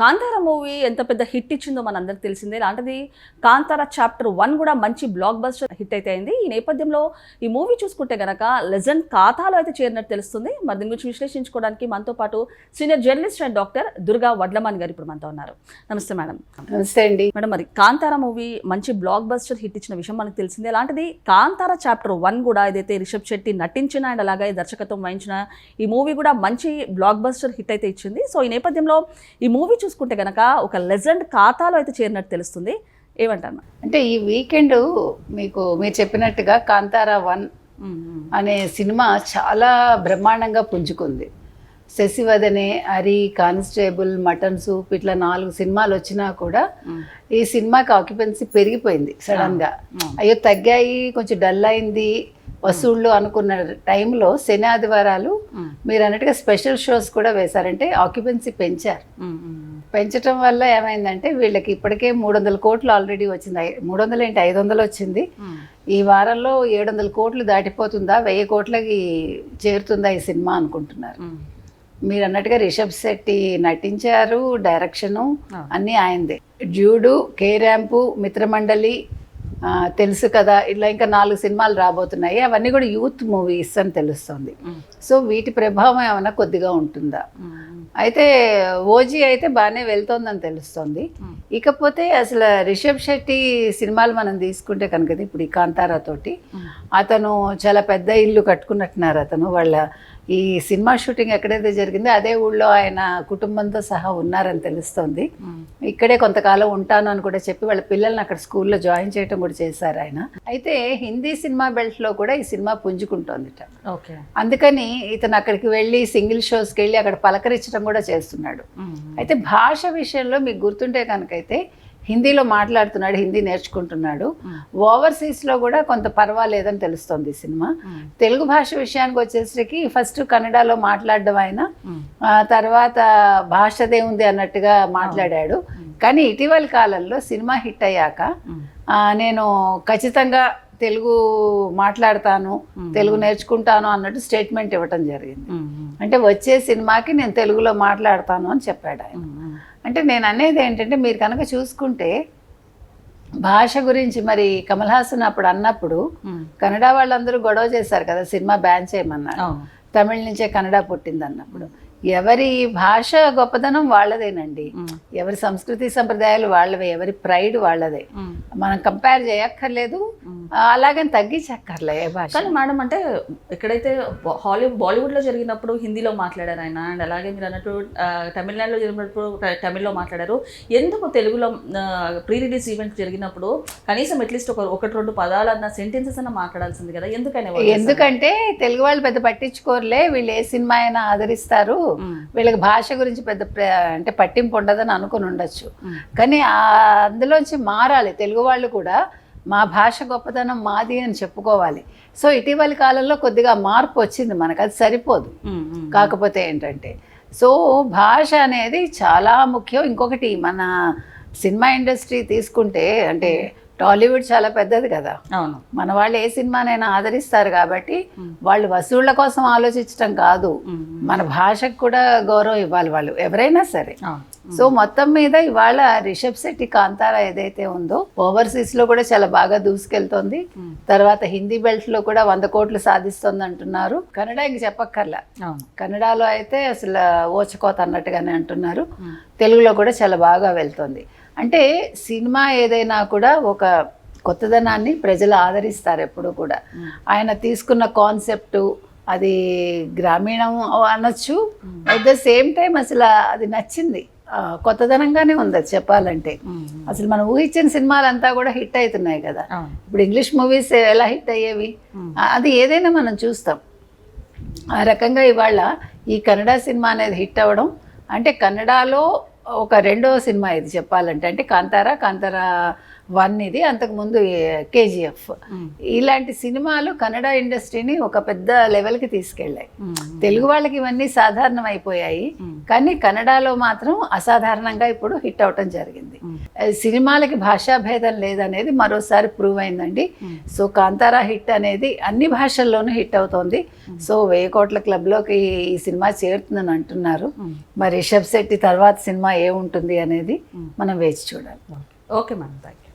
Kantara movie ఎంత పెద్ద hit ఇచ్చిందో మనందరికి తెలిసిందే. అలాంటిది కాంతార చాప్టర్ వన్ కూడా మంచి బ్లాక్ బస్టర్ హిట్ అయితే అయింది. ఈ నేపథ్యంలో ఈ మూవీ చూసుకుంటే గనక లెజెండ్ ఖాతాలో అయితే చేరినట్టు తెలుస్తుంది. మరి దీని గురించి విశ్లేషించుకోవడానికి మనతో పాటు senior journalist and doctor Durga Vadlaman గారు ఇప్పుడు మనతో ఉన్నారు. నమస్తే మేడం. నమస్తే అండి. మేడం మరి కాంతార మూవీ మంచి బ్లాక్ బస్టర్ హిట్ ఇచ్చిన విషయం మనకు తెలిసిందే. అలాంటిది కాంతార చాప్టర్ వన్ కూడా ఏదైతే రిషబ్ శెట్టి నటించిన అండ్ అలాగే దర్శకత్వం వహించిన ఈ మూవీ కూడా మంచి బ్లాక్ బస్టర్ హిట్ అయితే ఇచ్చింది. సో ఈ నేపథ్యంలో ఈ మూవీ చూసుకుంటే గనక ఒక లెజెండ్ ఖాతాలో అయితే చేరినట్టు తెలుస్తుంది. ఏమంటారు? మేడం? అంటే ఈ వీకెండ్ మీకు మీరు చెప్పినట్టుగా కాంతారా వన్ అనే సినిమా చాలా బ్రహ్మాండంగా పుంజుకుంది. Sasivadane Hari constable mutton soup ఇట్లా నాలుగు సినిమాలు వచ్చినా కూడా ఈ సినిమాకి ఆక్యుపెన్సీ పెరిగిపోయింది సడన్గా. అయ్యో తగ్గాయి కొంచెం డల్ అయింది వసూళ్ళు అనుకున్న టైంలో శని ఆదివారాలు మీరు అన్నట్టుగా స్పెషల్ షోస్ కూడా వేశారంటే ఆక్యుపెన్సీ పెంచారు. పెంచడం వల్ల ఏమైందంటే వీళ్ళకి ఇప్పటికే మూడు వందల కోట్లు ఆల్రెడీ వచ్చింది. మూడు వందలు ఏంటి? ఐదు వందలు వచ్చింది ఈ వారంలో ఏడు వందల కోట్లు దాటిపోతుందా? వెయ్యి కోట్లకి చేరుతుందా ఈ సినిమా అనుకుంటున్నారు. మీరు అన్నట్టుగా రిషబ్ శెట్టి నటించారు డైరెక్షను అన్నీ ఆయనదే. డ్యూడు కే ర్యాంపు మిత్రమండలి తెలుసు కదా ఇట్లా ఇంకా నాలుగు సినిమాలు రాబోతున్నాయి. అవన్నీ కూడా యూత్ మూవీస్ అని తెలుస్తుంది. సో వీటి ప్రభావం ఏమైనా కొద్దిగా ఉంటుందా? అయితే ఓజీ అయితే బాగానే వెళ్తోందని తెలుస్తుంది. ఇకపోతే అసలు రిషబ్ శెట్టి సినిమాలు మనం తీసుకుంటే కనుక ఇప్పుడు ఈ కాంతారా తోటి అతను చాలా పెద్ద ఇల్లు కట్టుకున్నట్టున్నారు అతను. వాళ్ళ ఈ సినిమా షూటింగ్ ఎక్కడైతే జరిగిందో అదే ఊళ్ళో ఆయన కుటుంబంతో సహా ఉన్నారని తెలుస్తోంది. ఇక్కడే కొంతకాలం ఉంటాను అని కూడా చెప్పి వాళ్ళ పిల్లల్ని అక్కడ స్కూల్లో జాయిన్ చేయడం కూడా చేశారు ఆయన. అయితే హిందీ సినిమా బెల్ట్లో కూడా ఈ సినిమా పుంజుకుంటోందిట. ఓకే. అందుకని ఇతను అక్కడికి వెళ్ళి సింగిల్ షోస్కి వెళ్ళి అక్కడ పలకరించడం కూడా చేస్తున్నాడు. అయితే భాష విషయంలో మీకు గుర్తుంటే కనుకైతే హిందీలో మాట్లాడుతున్నాడు హిందీ నేర్చుకుంటున్నాడు. ఓవర్సీస్లో కూడా కొంత పర్వాలేదని తెలుస్తోంది ఈ సినిమా. తెలుగు భాష విషయానికి వచ్చేసరికి ఫస్ట్ కన్నడలో మాట్లాడడం ఆయన. తర్వాత భాషదే ఉంది అన్నట్టుగా మాట్లాడాడు. కానీ ఇటీవలి కాలంలో సినిమా హిట్ అయ్యాక నేను ఖచ్చితంగా తెలుగు మాట్లాడతాను తెలుగు నేర్చుకుంటాను అన్నట్టు స్టేట్మెంట్ ఇవ్వటం జరిగింది. అంటే వచ్చే సినిమాకి నేను తెలుగులో మాట్లాడతాను అని చెప్పాడు ఆయన. అంటే నేను అనేది ఏంటంటే మీరు కనుక చూసుకుంటే భాష గురించి మరి కమల్ హాసన్ అప్పుడు అన్నప్పుడు కన్నడ వాళ్ళందరూ గొడవ చేశారు కదా సినిమా బ్యాన్ చేయమన్నారు. తమిళ నుంచే కన్నడ పుట్టింది అన్నప్పుడు ఎవరి భాష గొప్పదనం వాళ్ళదేనండి. ఎవరి సంస్కృతి సంప్రదాయాలు వాళ్ళవే ఎవరి ప్రైడ్ వాళ్ళదే. మనం కంపేర్ చేయక్కర్లేదు. అలాగని తగ్గించక్కర్లే భాష. కానీ మేడం అంటే ఎక్కడైతే హాలీవుడ్ బాలీవుడ్లో జరిగినప్పుడు హిందీలో మాట్లాడారు ఆయన. అండ్ అలాగే మీరు అన్నట్టు తమిళనాడులో జరిగినప్పుడు తమిళ్ళో మాట్లాడారు. ఎందుకు తెలుగులో ప్రీ రిలీజ్ ఈవెంట్ జరిగినప్పుడు కనీసం అట్లీస్ట్ ఒక ఒకటి రెండు పదాలు అన్న సెంటెన్సెస్ అన్న మాట్లాడాల్సింది కదా? ఎందుకని ఎందుకంటే తెలుగు వాళ్ళు పెద్ద పట్టించుకోరులే. వీళ్ళు ఏ సినిమా అయినా ఆదరిస్తారు. వీళ్ళకి భాష గురించి పెద్ద అంటే పట్టింపు ఉండదని అనుకుని ఉండొచ్చు. కానీ ఆ అందులోంచి మారాలి. తెలుగు వాళ్ళు కూడా మా భాష గొప్పతనం మాది అని చెప్పుకోవాలి. సో ఇటీవలి కాలంలో కొద్దిగా మార్పు వచ్చింది మనకు. అది సరిపోదు. కాకపోతే ఏంటంటే సో భాష అనేది చాలా ముఖ్యం. ఇంకొకటి మన సినిమా ఇండస్ట్రీ తీసుకుంటే అంటే టాలీవుడ్ చాలా పెద్దది కదా. అవును. మన వాళ్ళు ఏ సినిమానైనా ఆదరిస్తారు కాబట్టి వాళ్ళు వసూళ్ళ కోసం ఆలోచించడం కాదు. మన భాషకు కూడా గౌరవం ఇవ్వాలి వాళ్ళు ఎవరైనా సరే. సో మొత్తం మీద ఇవాళ రిషబ్ శెట్టి కాంతారా ఏదైతే ఉందో ఓవర్సీస్లో కూడా చాలా బాగా దూసుకెళ్తోంది. తర్వాత హిందీ బెల్ట్లో కూడా వంద కోట్లు సాధిస్తుంది అంటున్నారు. కన్నడ ఇంక చెప్పక్కర్లా. కన్నడలో అయితే అసలు ఓచకోత అన్నట్టుగానే అంటున్నారు. తెలుగులో కూడా చాలా బాగా వెళ్తుంది. అంటే సినిమా ఏదైనా కూడా ఒక కొత్తదనాన్ని ప్రజలు ఆదరిస్తారు ఎప్పుడు కూడా. ఆయన తీసుకున్న కాన్సెప్టు అది గ్రామీణం అనొచ్చు. అట్ ద సేమ్ టైం అసలు అది నచ్చింది. కొత్తదనంగానే ఉంది అది చెప్పాలంటే. అసలు మనం ఊహించిన సినిమాలంతా కూడా హిట్ అవుతున్నాయి కదా. ఇప్పుడు ఇంగ్లీష్ మూవీస్ ఎలా హిట్ అయ్యేవి? అది ఏదైనా మనం చూస్తాం. ఆ రకంగా ఇవాళ ఈ కన్నడ సినిమా అనేది హిట్ అవ్వడం అంటే కన్నడలో ఒక రెండవ సినిమా ఇది చెప్పాలంటే. అంటే కాంతారా కాంతారా వన్ ఇది అంతకుముందు కేజీఎఫ్. ఇలాంటి సినిమాలు కన్నడ ఇండస్ట్రీని ఒక పెద్ద లెవెల్కి తీసుకెళ్ళాయి. తెలుగు వాళ్ళకి ఇవన్నీ సాధారణం అయిపోయాయి కానీ కన్నడలో మాత్రం అసాధారణంగా ఇప్పుడు హిట్ అవటం జరిగింది. అది సినిమాలకి భాషా భేదం లేదనేది మరోసారి ప్రూవ్ అయిందండి. సో కాంతారా హిట్ అనేది అన్ని భాషల్లోనూ హిట్ అవుతోంది. సో వెయ్యి కోట్ల క్లబ్లోకి ఈ సినిమా చేరుతుందని అంటున్నారు. మరి రిషబ్ శెట్టి తర్వాత సినిమా ఏముంటుంది అనేది మనం వేచి చూడాలి. Okay madam thank you